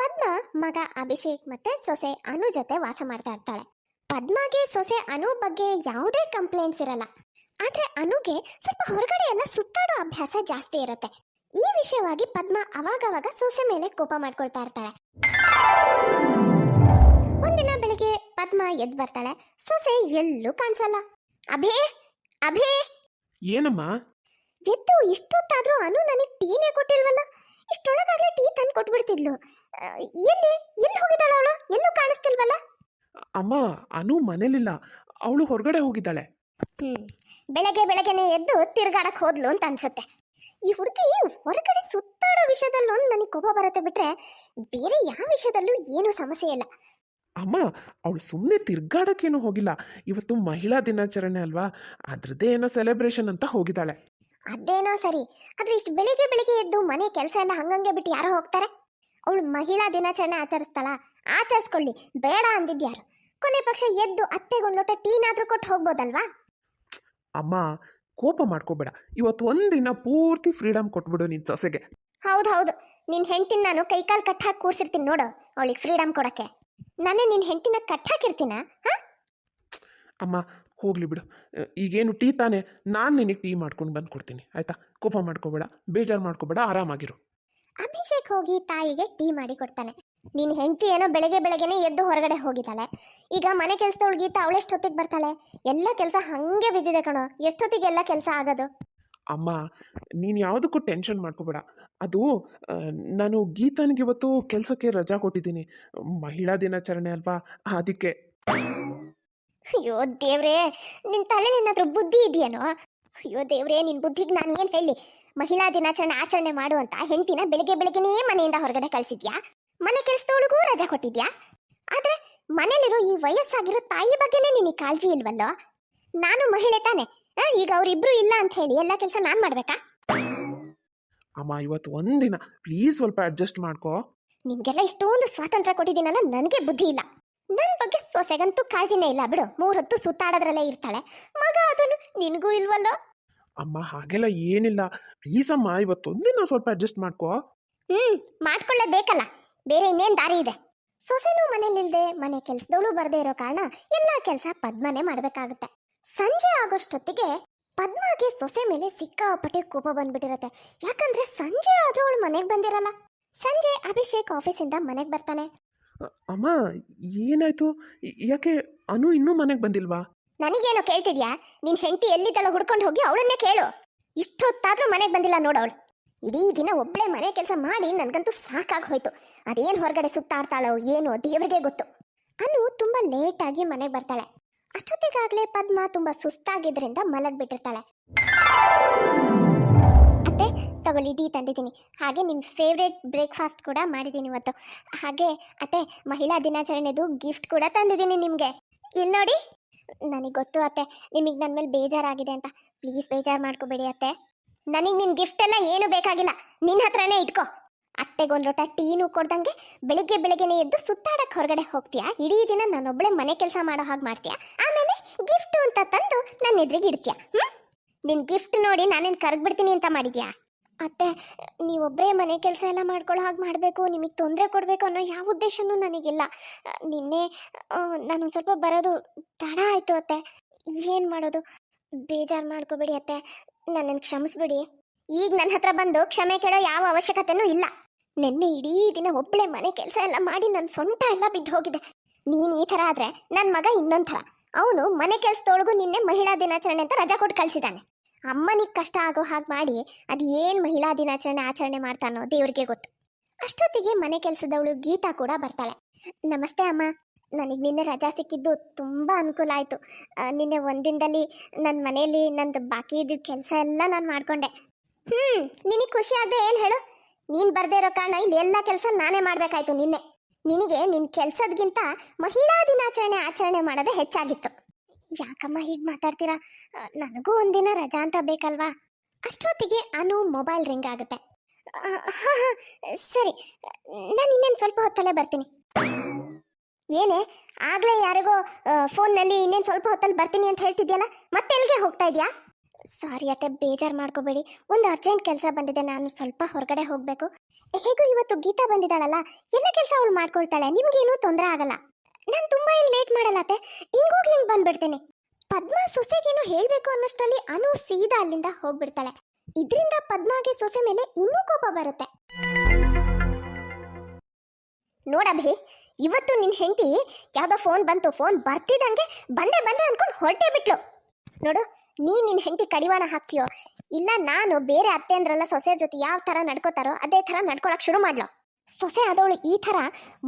ಪದ್ಮ ಮಗ ಅಭಿಷೇಕ್ ಮತ್ತೆ ಸೊಸೆ ಅನು ಜೊತೆ ವಾಸ ಮಾಡ್ತಾ ಇರ್ತಾಳೆ. ಪದ್ಮಗೆ ಸೊಸೆ ಅನು ಬಗ್ಗೆ ಯಾವುದೇ ಕಂಪ್ಲೇಂಟ್ಸ್ ಇರಲ್ಲ. ಆದ್ರೆ ಅನುಗೆ ಸ್ವಲ್ಪ ಹೊರಗಡೆ ಎಲ್ಲ ಸುತ್ತಾಡೋ ಅಭ್ಯಾಸ ಜಾಸ್ತಿ ಇರುತ್ತೆ. ಈ ವಿಷಯವಾಗಿ ಪದ್ಮ ಅವಾಗವಾಗ ಸೊಸೆ ಮೇಲೆ ಕೋಪ ಮಾಡ್ಕೊಳ್ತಾ ಇರ್ತಾಳೆ. ಒಂದಿನ ಬೆಳಿಗ್ಗೆ ಪದ್ಮ ಎದ್ದು ಬರ್ತಾಳೆ. ಸೊಸೆ ಎಲ್ಲೂ ಕಾಣಿಸಲ್ಲ. ಅಭೇ ಅಭೇ! ಏನಮ್ಮ? ಎದ್ದು ಇಷ್ಟೊತ್ತಾದ್ರೂ ಅನು ನನಗೆ ಟೀನೇ ಕೊಟ್ಟಿಲ್ವಲ್ಲ? ಇಷ್ಟೊಳಗಾಗ್ಲೇ ಟೀ ತಂದು ಕೊಟ್ಬಿಡ್ತಿದ್ಲು. ಎಲ್ಲಿ ಎಲ್ಲಿ ಹೋಗಿದ್ದಾಳ ಅವಳು? ಎಲ್ಲೂ ಕಾಣಿಸ್ತಿಲ್ವಲ್ಲ? ಅಮ್ಮ ಅನು ಮನೇಲಿಲ್ಲ. ಅವಳು ಹೊರಗಡೆ ಹೋಗಿದ್ದಾಳೆ. ಹ್ಮ್ ಬೆಳಗ್ಗೆ ಬೆಳಗ್ಗೆನೆ ಎದ್ದು ತಿರ್ಗಾಡಕ್ ಹೋದ್ಲು ಅಂತ ಅನ್ಸುತ್ತೆ. ಈ ಹುಡುಗಿ ಹೊರಗಡೆ ಸುತ್ತಾಡೋ ವಿಷಯದಲ್ಲಿ ಒಂದು ನನಗೆ ಕೋಪ ಬರುತ್ತೆ ಬಿಟ್ರೆ ಬೇರೆ ಯಾವ ವಿಷಯದಲ್ಲೂ ಏನು ಸಮಸ್ಯೆ ಇಲ್ಲ. ಅಮ್ಮ ಅವಳು ಸುಮ್ಮನೆ ತಿರ್ಗಾಡಕ್ಕೇನು ಹೋಗಿಲ್ಲ. ಇವತ್ತು ಮಹಿಳಾ ದಿನಾಚರಣೆ ಅಲ್ವಾ? ಅದ್ರದ್ದೇ ಏನೋ ಸೆಲೆಬ್ರೇಷನ್ ಅಂತ ಹೋಗಿದ್ದಾಳೆ. ಅದೇನೋ ಸರಿ. ಆದ್ರೆ ಇಷ್ಟು ಬೆಳಿಗ್ಗೆ ಬೆಳಿಗ್ಗೆ ಎದ್ದು ಮನೆ ಕೆಲಸ ಎಲ್ಲ ಹಂಗಂಗೆ ಬಿಟ್ಟು ಯಾರೋ ಹೋಗ್ತಾರೆ? ಅವಳು ಮಹಿಳಾ ದಿನಾಚರಣೆ ಆಚರಿಸ್ತಾಳ? ಆಚರಿಸ್ಕೊಳ್ಳಿ. ಬೇಡ ಅಂದಿದ್ಯಾರು ಕೊನೆ ಪಕ್ಷ ಎದ್ದು ಅತ್ತೆಗೊಂದು ಲೋಟ ಟೀನಾದ್ರೂ ಕೊಟ್ಟು ಹೋಗ್ಬೋದಲ್ವಾ? ಅಮ್ಮ ಕೋಪ ಮಾಡ್ಕೋಬೇಡ. ಇವತ್ತು ಒಂದಿನ ಪೂರ್ತಿ ಫ್ರೀಡಮ್ ಕೊಟ್ಬಿಡು ನಿನ್ ಸೊಸೆಗೆ. ಹೌದು ಹೌದು. ನಿನ್ ಹೆಂಡತಿನ ನಾನು ಕೈಕಾಲು ಕಟ್ ಹಾಕಿ ಕೂರ್ಸಿರ್ತೀನಿ ನೋಡು ಅವಳಿಗೆ ಫ್ರೀಡಮ್ ಕೊಡಕ್ಕೆ. ನಾನೇ ನಿನ್ ಹೆಂಡತಿನ ಕಟ್ ಹಾಕಿರ್ತೀನ? ಹಾ? ಅಮ್ಮ ಹೋಗ್ಲಿ ಬಿಡು. ಈಗೇನು ಟೀ ತಾನೆ? ನಾನು ನಿನಗೆ ಟೀ ಮಾಡ್ಕೊಂಡು ಬಂದು ಕೊಡ್ತೀನಿ ಆಯ್ತಾ? ಕೋಪ ಮಾಡ್ಕೋಬೇಡ ಬೇಜಾರು ಮಾಡ್ಕೋಬೇಡ ಆರಾಮಾಗಿರು. ಅಭಿಷೇಕ್ ಹೋಗಿ ತಾಯಿಗೆ ಟೀ ಮಾಡಿ ಕೊಡ್ತಾನೆ. ನಿನ್ನ ಹೆಂಡತಿ ಏನೋ ಬೆಳಗ್ಗೆ ಬೆಳಗ್ಗೆನೆ ಎದ್ದು ಹೊರಗಡೆ ಹೋಗಿದ್ದಾಳೆ. ಈಗ ಮನೆ ಕೆಲಸದವಳು ಗೀತಾ ಅವಳೆಷ್ಟೊತ್ತಿಗೆ ಬರ್ತಾಳೆ? ಎಲ್ಲ ಕೆಲಸ ಹಂಗೆ ಬಿದ್ದಿದೆ ಕಣೋ. ಎಷ್ಟೊತ್ತಿಗೆ ಎಲ್ಲ ಕೆಲಸ ಆಗೋದು? ಅಮ್ಮ ನೀನು ಯಾವುದಕ್ಕೂ ಟೆನ್ಷನ್ ಮಾಡ್ಕೋಬೇಡ. ಅದು ನಾನು ಗೀತನಿಗೆ ಇವತ್ತು ಕೆಲಸಕ್ಕೆ ರಜಾ ಕೊಟ್ಟಿದ್ದೀನಿ. ಮಹಿಳಾ ದಿನಾಚರಣೆ ಅಲ್ವಾ? ಅದಕ್ಕೆ. ಅಯ್ಯೋ ದೇವ್ರೇ ನಿನ್ ತಲೆ ಏನಾದ್ರೂ ಬುದ್ಧಿ ಇದೆಯೇನೋ? ಅಯ್ಯೋ ದೇವ್ರೇ ನಿನ್ ಬುದ್ಧಿಗೆ ನಾನು ಏನು ಹೇಳಿ? ಮಹಿಳಾ ದಿನಾಚರಣೆ ಆಚರಣೆ ಮಾಡು ಅಂತ ಹೆಂಡತಿನ ಬೆಳಿಗ್ಗೆ ಬೆಳಿಗ್ಗೆನೇ ಮನೆಯಿಂದ ಹೊರಗಡೆ ಕಳಿಸಿದ್ಯಾ? ಮನೆ ಕೆಲಸದೊಳಗೂ ರಜಾ ಕೊಟ್ಟಿದ್ಯಾ? ಆದ್ರೆ ಮನೇಲಿರೋ ಈ ವಯಸ್ಸಾಗಿರೋ ತಾಯಿ ಬಗ್ಗೆನೇ ನಿನಗೆ ಕಾಳಜಿ ಇಲ್ವಲ್ಲೋ? ನಾನು ಮಹಿಳೆ ತಾನೆ ಈಗ ಅವರಿಬ್ರು ಇಲ್ಲ ಅಂತ ಹೇಳಿ ಎಲ್ಲ ಕೆಲಸ ನಾನು ಮಾಡ್ಬೇಕಾ? ಅಮ್ಮ ಇವತ್ತು ಒಂದಿನ ಪ್ಲೀಸ್ ಸ್ವಲ್ಪ ಅಡ್ಜಸ್ಟ್ ಮಾಡ್ಕೋ. ನಿಮ್ಗೆಲ್ಲ ಇಷ್ಟೊಂದು ಸ್ವಾತಂತ್ರ್ಯ ಕೊಟ್ಟಿದ್ದೀನಲ್ಲ ನನಗೆ ಬುದ್ಧಿ ಇಲ್ಲ. ನನ್ನ ಬಗ್ಗೆ ಸೊಸೆಗಂತೂ ಕಾಳಜಿನೇ ಇಲ್ಲ ಬಿಡು. ಮೂರೊತ್ತು ಸುತ್ತಾಡೋದ್ರಲ್ಲೇ ಇರ್ತಾಳೆ. ಮಗ ಅದನ್ನು ನಿನಗೂ ಇಲ್ವಲ್ಲೋ? ಅಮ್ಮ ಹಾಗೆಲ್ಲ ಏನಿಲ್ಲ. ಪ್ಲೀಸ್ ಅಮ್ಮ ಇವತ್ತೊಂದಿನ ಸ್ವಲ್ಪ ಅಡ್ಜಸ್ಟ್ ಮಾಡ್ಕೋ. ಹ್ಮ್ ಮಾಡ್ಕೊಳ್ಳೇಬೇಕಲ್ಲ ಬೇರೆ ಇನ್ನೇನ್ ದಾರಿ ಇದೆ? ಸೊಸೆನೂ ಮನೇಲಿಲ್ದೆ ಮನೆ ಕೆಲ್ಸದವಳು ಬರ್ದೇ ಇರೋ ಕಾರಣ ಎಲ್ಲಾ ಕೆಲಸ ಪದ್ಮನೇ ಮಾಡ್ಬೇಕಾಗುತ್ತೆ. ಸಂಜೆ ಆಗೋಷ್ಟೊತ್ತಿಗೆ ಪದ್ಮಗೆ ಸೊಸೆ ಮೇಲೆ ಸಿಕ್ಕಾಪಟ್ಟೆ ಕೋಪ ಬಂದ್ಬಿಟ್ಟಿರತ್ತೆ. ಯಾಕಂದ್ರೆ ಸಂಜೆ ಆದ್ರೂ ಅವಳು ಮನೆಗೆ ಬಂದಿರಲ್ಲ. ಸಂಜೆ ಅಭಿಷೇಕ್ ಆಫೀಸಿಂದ ಮನೆಗೆ ಬರ್ತಾನೆ. ಅಮ್ಮ, ಏನಾಯ್ತು? ಯಾಕೆ ಅನು ಇನ್ನೂ ಮನೆಗೆ ಬಂದಿಲ್ವಾ? ನನಗೇನೋ ಕೇಳ್ತಿದ್ಯಾ? ನಿನ್ ಹೆಂಡತಿ ಎಲ್ಲಿದ್ದಾಳೋ ಹುಡ್ಕೊಂಡು ಹೋಗಿ ಅವಳನ್ನೇ ಕೇಳು. ಇಷ್ಟೊತ್ತಾದ್ರೂ ಮನೆಗೆ ಬಂದಿಲ್ಲ ನೋಡವಳು ಇಡೀ ದಿನ ಒಬ್ಳೆ ಮನೆ ಕೆಲಸ ಮಾಡಿ ನನಗಂತೂ ಸಾಕಾಗಿ ಹೋಯ್ತು. ಅದೇನ್ ಹೊರಗಡೆ ಸುತ್ತಾಡ್ತಾಳೋ ಏನೋ ದೇವ್ರಿಗೆ ಗೊತ್ತು. ಅನು ತುಂಬಾ ಲೇಟ್ ಆಗಿ ಮನೆಗೆ ಬರ್ತಾಳೆ. ಅಷ್ಟೊತ್ತಿಗಾಗ್ಲೇ ಪದ್ಮ ತುಂಬಾ ಸುಸ್ತಾಗಿದ್ರಿಂದ ಮಲಗ್ಬಿಟ್ಟಿರ್ತಾಳೆ. ತಗೊಳ್ಳಿ, ಟೀ ತಂದಿದ್ದೀನಿ. ಹಾಗೆ ನಿಮ್ಮ ಫೇವ್ರೇಟ್ ಬ್ರೇಕ್ಫಾಸ್ಟ್ ಕೂಡ ಮಾಡಿದ್ದೀನಿ ಇವತ್ತು. ಹಾಗೆ ಅತ್ತೆ, ಮಹಿಳಾ ದಿನಾಚರಣೆದು ಗಿಫ್ಟ್ ಕೂಡ ತಂದಿದ್ದೀನಿ ನಿಮಗೆ. ಇಲ್ಲಿ ನೋಡಿ. ನನಗೆ ಗೊತ್ತು ಅತ್ತೆ, ನಿಮಗೆ ನನ್ನ ಮೇಲೆ ಬೇಜಾರಾಗಿದೆ ಅಂತ. ಪ್ಲೀಸ್ ಬೇಜಾರು ಮಾಡ್ಕೋಬೇಡಿ ಅತ್ತೆ. ನನಗೆ ನಿನ್ನ ಗಿಫ್ಟ್ ಎಲ್ಲ ಏನು ಬೇಕಾಗಿಲ್ಲ. ನಿನ್ನ ಹತ್ರನೇ ಇಟ್ಕೋ. ಅತ್ತೆಗೊಂದು ಲೋಟ ಟೀನು ಕೊಡ್ದಂಗೆ ಬೆಳಿಗ್ಗೆ ಬೆಳಗ್ಗೆನೇ ಎದ್ದು ಸುತ್ತಾಡಕ್ಕೆ ಹೊರಗಡೆ ಹೋಗ್ತೀಯಾ? ಇಡೀ ದಿನ ನಾನೊಬ್ಳೆ ಮನೆ ಕೆಲಸ ಮಾಡೋ ಹಾಗೆ ಮಾಡ್ತೀಯಾ? ಆಮೇಲೆ ಗಿಫ್ಟು ಅಂತ ತಂದು ನನ್ನ ಎದುರಿಗೆ ಇಡ್ತೀಯಾ? ಹ್ಞೂ ನಿನ್ನ ಗಿಫ್ಟ್ ನೋಡಿ ನಾನೇನು ಕರಗ್ಬಿಡ್ತೀನಿ ಅಂತ ಮಾಡಿದ್ಯಾ? ಅತ್ತೆ ನೀವೊಬ್ಬರೇ ಮನೆ ಕೆಲಸ ಎಲ್ಲ ಮಾಡ್ಕೊಳ್ಳೋ ಹಾಗೆ ಮಾಡಬೇಕು, ನಿಮಗೆ ತೊಂದರೆ ಕೊಡಬೇಕು ಅನ್ನೋ ಯಾವ ಉದ್ದೇಶನೂ ನನಗಿಲ್ಲ. ನಿನ್ನೆ ನಿನ್ನೆ ಒಂದು ಸ್ವಲ್ಪ ಬರೋದು ತಡ ಆಯಿತು ಅತ್ತೆ. ಏನು ಮಾಡೋದು? ಬೇಜಾರು ಮಾಡ್ಕೋಬೇಡಿ ಅತ್ತೆ. ನನ್ನನ್ನು ಕ್ಷಮಿಸ್ಬಿಡಿ. ಈಗ ನನ್ನ ಹತ್ರ ಬಂದು ಕ್ಷಮೆ ಕೇಳೋ ಯಾವ ಅವಶ್ಯಕತೆನೂ ಇಲ್ಲ. ನಿನ್ನೆ ಇಡೀ ದಿನ ಒಬ್ಬಳೆ ಮನೆ ಕೆಲಸ ಎಲ್ಲ ಮಾಡಿ ನನ್ನ ಸೊಂಟ ಎಲ್ಲ ಬಿದ್ದು ಹೋಗಿದೆ. ನೀನು ಈ ಥರ ಆದರೆ ನನ್ನ ಮಗ ಇನ್ನೊಂದು ಥರ. ಅವನು ಮನೆ ಕೆಲಸದೊಳಗೂ ನಿನ್ನೆ ಮಹಿಳಾ ದಿನಾಚರಣೆ ಅಂತ ರಜಾ ಕೊಟ್ಟು ಕಳಿಸಿದ್ದಾನೆ. ಅಮ್ಮನಿಗೆ ಕಷ್ಟ ಆಗೋ ಹಾಗೆ ಮಾಡಿ ಅದು ಏನು ಮಹಿಳಾ ದಿನಾಚರಣೆ ಆಚರಣೆ ಮಾಡ್ತಾನೋ ದೇವ್ರಿಗೆ ಗೊತ್ತು. ಅಷ್ಟೊತ್ತಿಗೆ ಮನೆ ಕೆಲಸದವಳು ಗೀತಾ ಕೂಡ ಬರ್ತಾಳೆ. ನಮಸ್ತೆ ಅಮ್ಮ. ನನಗೆ ನಿನ್ನೆ ರಜಾ ಸಿಕ್ಕಿದ್ದು ತುಂಬ ಅನುಕೂಲ ಆಯಿತು. ನಿನ್ನೆ ಒಂದಿನದಲ್ಲಿ ನನ್ನ ಮನೆಯಲ್ಲಿ ನಂದು ಬಾಕಿ ಇದ್ದ ಕೆಲಸ ಎಲ್ಲ ನಾನು ಮಾಡಿಕೊಂಡೆ. ಹ್ಞೂ ನಿನಗೆ ಖುಷಿ ಆಗದೆ ಏನು ಹೇಳು? ನೀನು ಬರದೇ ಇರೋ ಕಾರಣ ಇಲ್ಲಿ ಎಲ್ಲ ಕೆಲಸ ನಾನೇ ಮಾಡಬೇಕಾಯ್ತು ನಿನ್ನೆ. ನಿನಗೆ ನಿನ್ನ ಕೆಲಸದಗಿಂತ ಮಹಿಳಾ ದಿನಾಚರಣೆ ಆಚರಣೆ ಮಾಡೋದೇ ಹೆಚ್ಚಾಗಿತ್ತು. ಯಾಕಮ್ಮ ಹೀಗೆ ಮಾತಾಡ್ತೀರಾ? ನನಗೂ ಒಂದಿನ ರಜಾ ಅಂತ ಬೇಕಲ್ವಾ? ಅಷ್ಟೊತ್ತಿಗೆ ಅನು ಮೊಬೈಲ್ ರಿಂಗ್ ಆಗುತ್ತೆ. ಸರಿ. ನಾನು ಇನ್ನೇನು ಸ್ವಲ್ಪ ಹೊತ್ತಲ್ಲೇ ಬರ್ತೀನಿ. ಏನೇ, ಆಗಲೇ ಯಾರಿಗೋ ಫೋನ್ನಲ್ಲಿ ಇನ್ನೇನು ಸ್ವಲ್ಪ ಹೊತ್ತಲ್ಲಿ ಬರ್ತೀನಿ ಅಂತ ಹೇಳ್ತಿದ್ಯಲ್ಲ, ಮತ್ತೆ ಎಲ್ಲಿಗೆ ಹೋಗ್ತಾ ಇದೆಯಾ? ಸಾರಿ ಅತ್ತೆ, ಬೇಜಾರು ಮಾಡ್ಕೋಬೇಡಿ. ಒಂದು ಅರ್ಜೆಂಟ್ ಕೆಲಸ ಬಂದಿದೆ, ನಾನು ಸ್ವಲ್ಪ ಹೊರಗಡೆ ಹೋಗಬೇಕು. ಹೇಗೂ ಇವತ್ತು ಗೀತಾ ಬಂದಿದ್ದಾಳಲ್ಲ? ಎಲ್ಲ ಕೆಲಸ ಅವಳು ಮಾಡ್ಕೊಳ್ತಾಳೆ, ನಿಮಗೇನೂ ತೊಂದರೆ ಆಗಲ್ಲ. ನಾನು ತುಂಬಾ ಏನು ಲೇಟ್ ಮಾಡಲ್ಲತ್ತೆ ಹಿಂಗೋಗಿ ಹಿಂಗೆ ಬಂದ್ಬಿಡ್ತೇನೆ. ಪದ್ಮ ಸೊಸೆಗೇನು ಹೇಳಬೇಕು ಅನ್ನೋಷ್ಟರಲ್ಲಿ ಅನು ಸೀದಾ ಅಲ್ಲಿಂದ ಹೋಗ್ಬಿಡ್ತಾಳೆ. ಇದರಿಂದ ಪದ್ಮಾಗೆ ಸೊಸೆ ಮೇಲೆ ಇನ್ನೂ ಕೋಪ ಬರುತ್ತೆ. ನೋಡಭಿ ಇವತ್ತು ನಿನ್ನ ಹೆಂಡತಿ ಯಾವುದೋ ಫೋನ್ ಬಂತು ಫೋನ್ ಬರ್ತಿದ್ದಂಗೆ ಬಂದೆ ಬಂದೆ ಅನ್ಕೊಂಡು ಹೊರಟೇ ಬಿಟ್ಲು. ನೋಡು ನೀ ನಿನ್ನ ಹೆಂಡತಿ ಕಡಿವಾಣ ಹಾಕ್ತೀಯೋ, ಇಲ್ಲ ನಾನು ಬೇರೆ ಅತ್ತೆ ಅಂದ್ರಲ್ಲ ಸೊಸೆ ಜೊತೆ ಯಾವ ಥರ ನಡ್ಕೋತಾರೋ, ಅದೇ ಥರ ನಡ್ಕೊಳಕ್ಕೆ ಶುರು ಮಾಡ್ಲು. ಸೊಸೆ ಆದವಳು ಈ ಥರ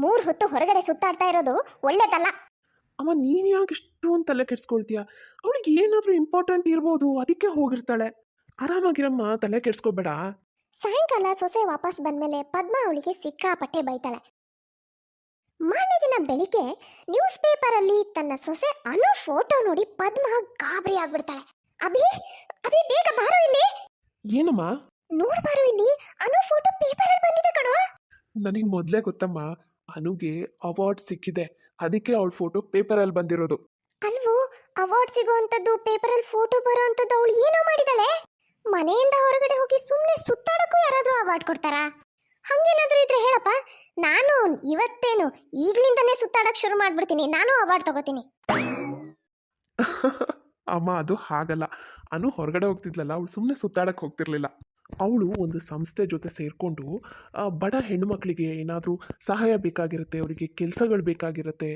ಮೂರು ಹೊತ್ತು ಹೊರಗಡೆ ಸುತ್ತಾಡ್ತಾ ಇರೋದು ಒಳ್ಳೇದಲ್ಲ. ಅಮ್ಮ ನೀನು ಯಾಕೆ ಇಷ್ಟೊಂದು ತಲೆ ಕೆಡ್ಸ್ಕೊಳ್ತೀಯ? ಅವಳಿಗೆ ಏನಾದರೂ ಇಂಪಾರ್ಟೆಂಟ್ ಇರ್ಬೋದು ಅದಕ್ಕೆ ಹೋಗಿರ್ತಾಳೆ. ಆರಾಮಾಗಿರಮ್ಮ ತಲೆ ಕೆಡ್ಸ್ಕೋಬೇಡ. ಸಾಯಂಕಾಲ ಸೊಸೆ ವಾಪಸ್ ಬಂದ್ಮೇಲೆ ಪದ್ಮ ಅವಳಿಗೆ ಸಿಕ್ಕಾಪಟ್ಟೆ ಬೈತಾಳೆ. ಮಾರನೇ ದಿನ ಬೆಳಿಗ್ಗೆ ನ್ಯೂಸ್ ಪೇಪರ್ ಅಲ್ಲಿ ತನ್ನ ಸೊಸೆ ಅನು ಫೋಟೋ ನೋಡಿ ಪದ್ಮ ಗಾಬರಿ ಆಗ್ಬಿಡ್ತಾಳೆ. ಅಭಿ ಅಭಿ ಬೇಗ ಬಾರೋ ಇಲ್ಲಿ. ಏನಮ್ಮ? ನೋಡ್ಬಾರೋ ಇಲ್ಲಿ ಅನು ಫೋಟೋ ಪೇಪರ್ ಅಲ್ಲಿ ಬಂದಿದೆ ಕಣೋ. ನನಗೆ ಮೊದಲೇ ಗೊತ್ತಮ್ಮ ಅನುಗೆ ಅವಾರ್ಡ್ ಸಿಕ್ಕಿದೆ. ಅದಕ್ಕೆ ಅವಳ ಫೋಟೋ ಪೇಪರಲ್ಲಿ ಬಂದಿರೋದು. ಅಲ್ವೋ ಅವಾರ್ಡ್ ಸಿಗೋವಂಥದ್ದು ಪೇಪರಲ್ಲಿ ಫೋಟೋ ಬರೋ ಅಂಥದ್ದು ಅವಳು ಏನೋ ಮಾಡಿದಾಳೆ? ಮನೆಯಿಂದ ಹೊರಗಡೆ ಹೋಗಿ ಸುಮ್ಮನೆ ಸುತ್ತಾಡಕ್ಕೂ ಯಾರಾದರೂ ಅವಾರ್ಡ್ ಕೊಡ್ತಾರಾ? ಹಂಗೇನಾದರೂ ಇದ್ರೆ ಹೇಳಪ್ಪ. ನಾನು ಇವತ್ತೇನು ಈಗಲಿಂದನೇ ಸುತ್ತಾಡಕ್ಕೆ ಶುರು ಮಾಡ್ಬಿಡ್ತೀನಿ. ನಾನು ಅವಾರ್ಡ್ ತಗೋತೀನಿ. ಅಮ್ಮ ಅದು ಹಾಗಲ್ಲ. ಅನು ಹೊರಗಡೆ ಹೋಗ್ತಿದ್ಲಲ್ಲ ಅವಳು ಸುಮ್ಮನೆ ಸುತ್ತಾಡಕ್ಕೆ ಹೋಗ್ತಿರ್ಲಿಲ್ಲ. ಅವಳು ಒಂದು ಸಂಸ್ಥೆ ಜೊತೆ ಸೇರಿಕೊಂಡು ಬಡ ಹೆಣ್ಣುಮಕ್ಕಳಿಗೆ ಏನಾದರೂ ಸಹಾಯ ಬೇಕಾಗಿರುತ್ತೆ, ಅವರಿಗೆ ಕೆಲಸಗಳು ಬೇಕಾಗಿರುತ್ತೆ,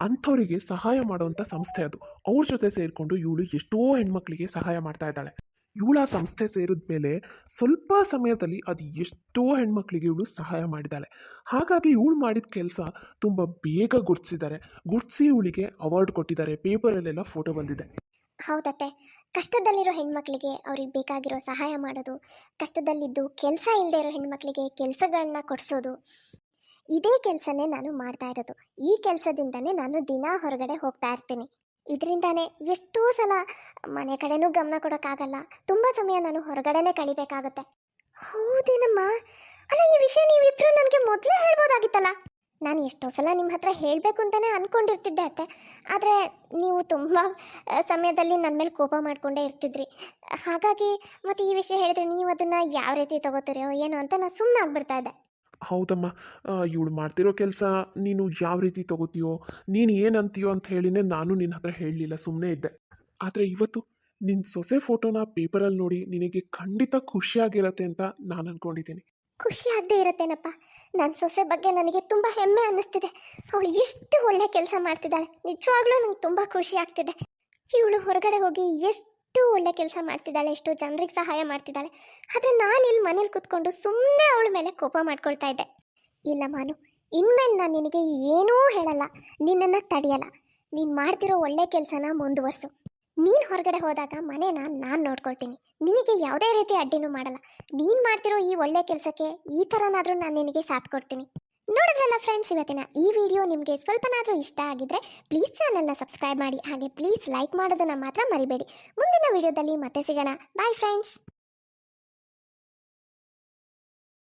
ಅಂಥವರಿಗೆ ಸಹಾಯ ಮಾಡುವಂಥ ಸಂಸ್ಥೆ ಅದು. ಅವ್ರ ಜೊತೆ ಸೇರಿಕೊಂಡು ಇವಳು ಎಷ್ಟೋ ಹೆಣ್ಮಕ್ಳಿಗೆ ಸಹಾಯ ಮಾಡ್ತಾ ಇದ್ದಾಳೆ. ಇವಳ ಆ ಸಂಸ್ಥೆ ಸೇರಿದ ಮೇಲೆ ಸ್ವಲ್ಪ ಸಮಯದಲ್ಲಿ ಅದು ಎಷ್ಟೋ ಹೆಣ್ಮಕ್ಳಿಗೆ ಇವಳು ಸಹಾಯ ಮಾಡಿದ್ದಾಳೆ. ಹಾಗಾಗಿ ಇವಳು ಮಾಡಿದ ಕೆಲಸ ತುಂಬ ಬೇಗ ಗುರ್ತಿಸಿದ್ದಾರೆ. ಗುರುತಿಸಿ ಇವಳಿಗೆ ಅವಾರ್ಡ್ ಕೊಟ್ಟಿದ್ದಾರೆ. ಪೇಪರಲ್ಲೆಲ್ಲ ಫೋಟೋ ಬಂದಿದೆ. ಹೌದತ್ತೆ. ಕಷ್ಟದಲ್ಲಿರೋ ಹೆಣ್ಮಕ್ಳಿಗೆ ಅವ್ರಿಗೆ ಬೇಕಾಗಿರೋ ಸಹಾಯ ಮಾಡೋದು, ಕಷ್ಟದಲ್ಲಿದ್ದು ಕೆಲಸ ಇಲ್ಲದೆ ಇರೋ ಹೆಣ್ಮಕ್ಳಿಗೆ ಕೆಲಸಗಳನ್ನ ಕೊಡಿಸೋದು, ಇದೇ ಕೆಲಸನೇ ನಾನು ಮಾಡ್ತಾ ಇರೋದು. ಈ ಕೆಲಸದಿಂದನೇ ನಾನು ದಿನ ಹೊರಗಡೆ ಹೋಗ್ತಾ ಇರ್ತೀನಿ. ಇದರಿಂದಾನೇ ಎಷ್ಟೋ ಸಲ ಮನೆ ಕಡೆನೂ ಗಮನ ಕೊಡೋಕ್ಕಾಗಲ್ಲ. ತುಂಬ ಸಮಯ ನಾನು ಹೊರಗಡೆನೇ ಕಳಿಬೇಕಾಗುತ್ತೆ. ಹೌದೇನಮ್ಮ? ಅಲ್ಲ, ಈ ವಿಷಯ ನೀವಿಬ್ರು ನನಗೆ ಮೊದಲೇ ಹೇಳ್ಬೋದಾಗಿತ್ತಲ್ಲ? ನಾನು ಎಷ್ಟೋ ಸಲ ನಿಮ್ಮ ಹತ್ರ ಹೇಳಬೇಕು ಅಂತಲೇ ಅಂದ್ಕೊಂಡಿರ್ತಿದ್ದೆ ಅತ್ತೆ. ಆದರೆ ನೀವು ತುಂಬ ಸಮಯದಲ್ಲಿ ನನ್ನ ಮೇಲೆ ಕೋಪ ಮಾಡಿಕೊಂಡೇ ಇರ್ತಿದ್ರಿ. ಹಾಗಾಗಿ ಮತ್ತೆ ಈ ವಿಷಯ ಹೇಳಿದ್ರೆ ನೀವು ಅದನ್ನು ಯಾವ ರೀತಿ ತಗೋತೀರೋ ಏನೋ ಅಂತ ನಾನು ಸುಮ್ಮನೆ ಆಗ್ಬಿಡ್ತಾ ಇದ್ದೆ. ಹೌದಮ್ಮ. ಇವಳು ಮಾಡ್ತಿರೋ ಕೆಲಸ ನೀನು ಯಾವ ರೀತಿ ತಗೋತೀಯೋ, ನೀನು ಏನಂತೀಯೋ ಅಂತ ಹೇಳಿನೇ ನಾನು ನಿನ್ನ ಹತ್ರ ಹೇಳಲಿಲ್ಲ ಸುಮ್ಮನೆ ಇದ್ದೆ. ಆದರೆ ಇವತ್ತು ನಿನ್ನ ಸೊಸೆ ಫೋಟೋನ ಪೇಪರಲ್ಲಿ ನೋಡಿ ನಿನಗೆ ಖಂಡಿತ ಖುಷಿಯಾಗಿರತ್ತೆ ಅಂತ ನಾನು ಅಂದ್ಕೊಂಡಿದ್ದೀನಿ ಖುಷಿ ಆಗದೆ ಇರುತ್ತೇನಪ್ಪ? ನನ್ನ ಸೊಸೆ ಬಗ್ಗೆ ನನಗೆ ತುಂಬ ಹೆಮ್ಮೆ ಅನ್ನಿಸ್ತಿದೆ. ಅವಳು ಎಷ್ಟು ಒಳ್ಳೆ ಕೆಲಸ ಮಾಡ್ತಿದ್ದಾಳೆ. ನಿಜವಾಗ್ಲೂ ನಂಗೆ ತುಂಬ ಖುಷಿ ಆಗ್ತಿದೆ. ಇವಳು ಹೊರಗಡೆ ಹೋಗಿ ಎಷ್ಟು ಒಳ್ಳೆ ಕೆಲಸ ಮಾಡ್ತಿದ್ದಾಳೆ, ಎಷ್ಟು ಜನರಿಗೆ ಸಹಾಯ ಮಾಡ್ತಿದ್ದಾಳೆ. ಆದರೆ ನಾನು ಇಲ್ಲಿ ಮನೇಲಿ ಕೂತ್ಕೊಂಡು ಸುಮ್ಮನೆ ಅವಳ ಮೇಲೆ ಕೋಪ ಮಾಡ್ಕೊಳ್ತಾ ಇದ್ದೆ. ಇಲ್ಲ ಮಾನು, ಇನ್ಮೇಲೆ ನಾನು ನಿನಗೆ ಏನೂ ಹೇಳಲ್ಲ. ನಿನ್ನನ್ನು ತಡೆಯಲ್ಲ. ನೀನು ಮಾಡ್ತಿರೋ ಒಳ್ಳೆ ಕೆಲಸನ ಮುಂದುವರ್ಸು. ನೀನು ಹೊರಗಡೆ ಹೋದಾಗ ಮನೇನ ನಾನು ನೋಡ್ಕೊಳ್ತೀನಿ. ನಿನಗೆ ಯಾವುದೇ ರೀತಿ ಅಡ್ಡಿನೂ ಮಾಡಲ್ಲ. ನೀನು ಮಾಡ್ತಿರೋ ಈ ಒಳ್ಳೆ ಕೆಲಸಕ್ಕೆ ಈ ಥರನಾದರೂ ನಾನು ನಿನಗೆ ಸಾಥ್ ಕೊಡ್ತೀನಿ. ನೋಡಿದ್ರಲ್ಲ ಫ್ರೆಂಡ್ಸ್ ಇವತ್ತಿನ ಈ ವಿಡಿಯೋ ನಿಮಗೆ ಸ್ವಲ್ಪನಾದರೂ ಇಷ್ಟ ಆಗಿದ್ರೆ ಪ್ಲೀಸ್ ಚಾನಲ್ನ ಸಬ್ಸ್ಕ್ರೈಬ್ ಮಾಡಿ. ಹಾಗೆ ಪ್ಲೀಸ್ ಲೈಕ್ ಮಾಡೋದನ್ನು ಮಾತ್ರ ಮರಿಬೇಡಿ. ಮುಂದಿನ ವಿಡಿಯೋದಲ್ಲಿ ಮತ್ತೆ ಸಿಗೋಣ. Bye friends